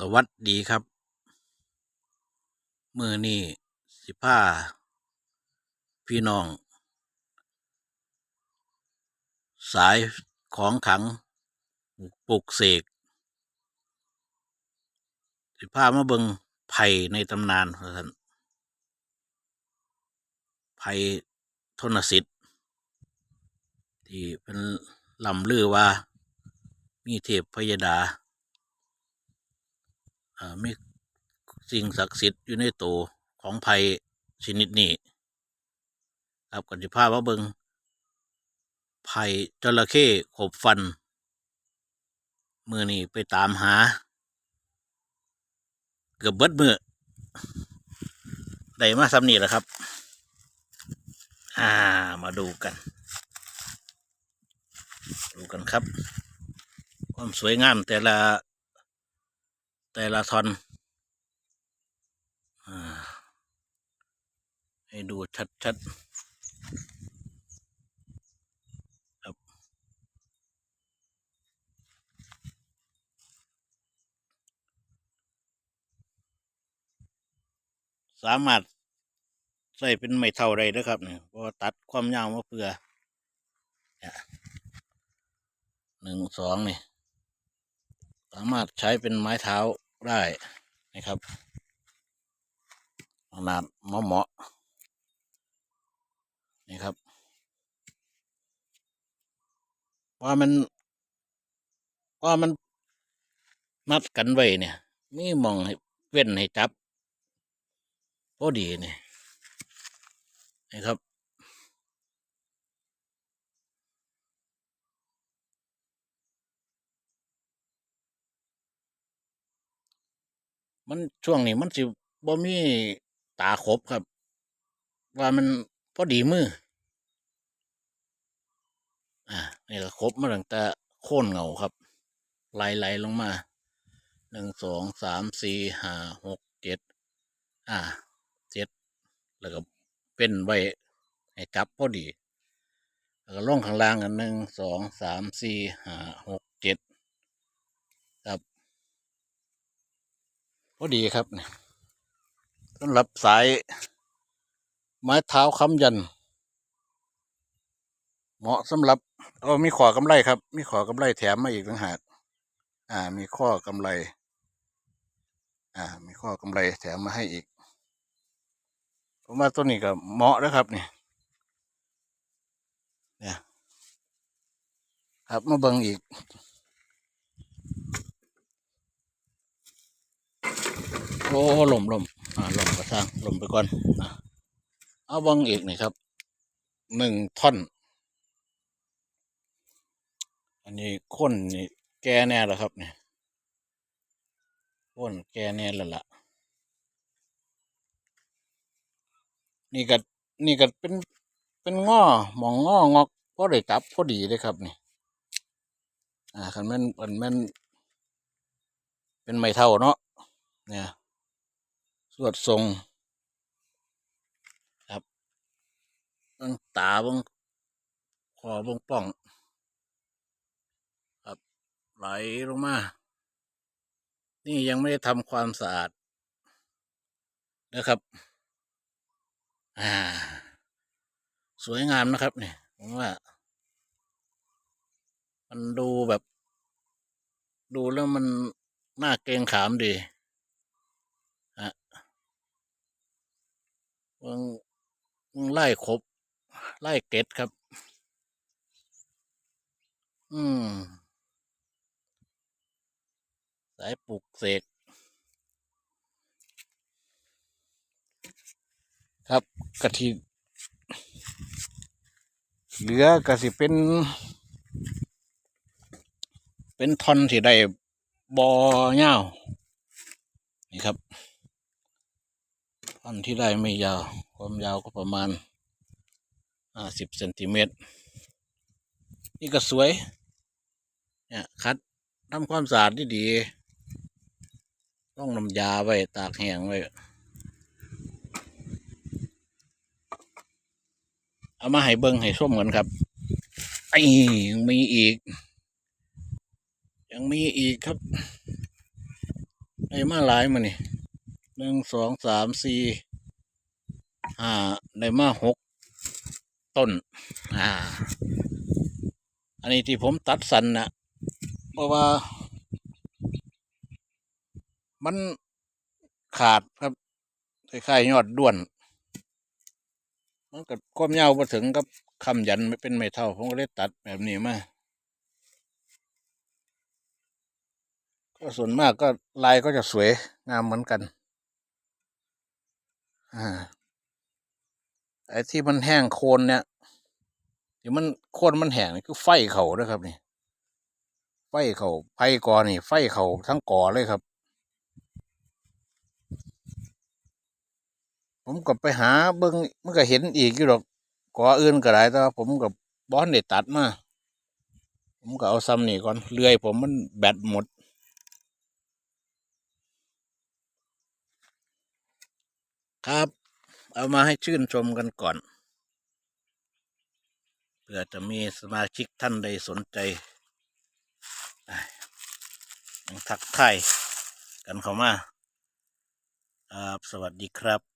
สวัสดีครับ มือนี่สิผ้า พี่น้อง สายของขังปลุกเสก สิผ้ามาเบิงไผ่ในตำนานท่านไผ่ทนสิทธิ์ ที่เป็นลำลือว่า มีเทพพยดาอ่า มีสิ่งศักดิ์สิทธิ์อยู่ในตัวของภัยชนิดนี้ครับกันที่พาว่าเบิงภัยจระเข้ขบฟัน มือนี้ไปตามหา เกือบเบิดมือได้มาซ้ำนี่แหละครับ อ่ามาดูกัน ดูกันครับ ความสวยงามแต่ละ แต่ละทอนอให้ดูชัดๆครับ สามารถใส่เป็นไม้เท่าไรนะครับเนี่ยเพราะตัดความยาวมาเพื่อหนึ่งสองนี่ สามารถใช้เป็นไม้เท้า ได้นะครับขนาดเหมาะเหมาะนี่ครับ ว่ามัน ว่ามันมัดกันไว้เนี่ย มีมองให้เว้นให้จับพอดีนี่นะครับ มันช่วงนี้มันสิบ่มีตาครบครับ ว่ามันพอดีมือ อ่านี่ก็ครบมาตั้งแต่โค่นเงาครับไล่ไล่ลงมาหนึ่งสองสามสี่ห้าหกเจ็ดอ่าเจ็ดแล้วก็เป็นไว้ให้จับพอดี แล้วก็ล่องข้างล่างกันหนึ่งสองสามสี่ห้าหกเจ็ดครับ พอดีครับเนี่ยสำหรับสายไม้เท้าค้ำยัน เหมาะสำหรับเอามีขอกำไรครับ มีขอกำไรแถมมาอีกต่างหากอ่า มีข้อกำไร อ่า มีข้อกำไรแถมมาให้อีกผมว่าตัวนี้ก็เหมาะนะครับนี่เนี่ยครับมาเบิ่งอีก โอ้ลมลมอ่าลมกระซังลมไปก่อนอะเอาเบิ่งอีกนี่ครับหนึ่งท่อน อันนี้ค้นนี่แกแน่แล้วครับเนี่ยค้นแกแน่แล้วล่ะ นี่ก็นี่ก็เป็นเป็นง้อมองง้องอกพอได้จับพอดีเลยครับนี่อ่าคันแม่นคันแม่นเป็นไม้เท่าเนาะเนี่ย สวดทรง ครับบังตาบิ่งคอบิ่งป้อง ครับไหลลงมา นี่ยังไม่ได้ทำความสะอาดนะครับ อ่า สวยงามนะครับเนี่ยผมว่า มันดูแบบ ดูแล้วมันน่าเกรงขามดีฮะมันมัน ไล่ครบไล่เกตครับ อืม สายปลูกเสกครับกะทิเหลือกะสิเป็น เป็นทอนที่ได้บอเงานี่ครับ ท่อนที่ได้ไม่ยาว ความยาวก็ประมาณห้าสิบเซนติเมตร นี่ก็สวย เนี่ยคัดทำความสะอาดดีดี ต้องนำยาไว้ ตากแห้งไว้ เอามาให้เบิ้งให้ส้มกันครับไอ้ยังมีอีก ยังมีอีกครับได้มาหลายมานี่ หนึ่งสองสามสี่ห้าได้มาหกต้น อ่า อันนี้ที่ผมตัดสันนะเพราะว่า มันขาดครับคล้ายๆยอดด้วน มันกับความยาวมาถึงกับคำยันไม่เป็นไม่เท่า ผมก็เลยตัดแบบนี้มาก็ส่วนมากก็ลายก็จะสวยงามเหมือนกัน อ่าไอ้ที่มันแห้งโคนเนี่ยที่มันโคนมันแห้งนี่คือไฟเขาด้วยครับนี่ไฟเขาไฟกอนี่ไฟเขาทั้งกอเลยครับ ผมก็ไปหาเบิ้งมันก็เห็นอีกอยู่หรอกกออื่นก็ได้แต่ว่าผมกับบอนได้ตัดมาผมก็เอาซ้ำนี่ก่อนเลื่อยผมมันแบตหมด ครับ เอามาให้ชื่นชมกันก่อนเพื่อจะมีสมาชิกท่านใดสนใจยังทักทายกันเข้ามาครับสวัสดีครับ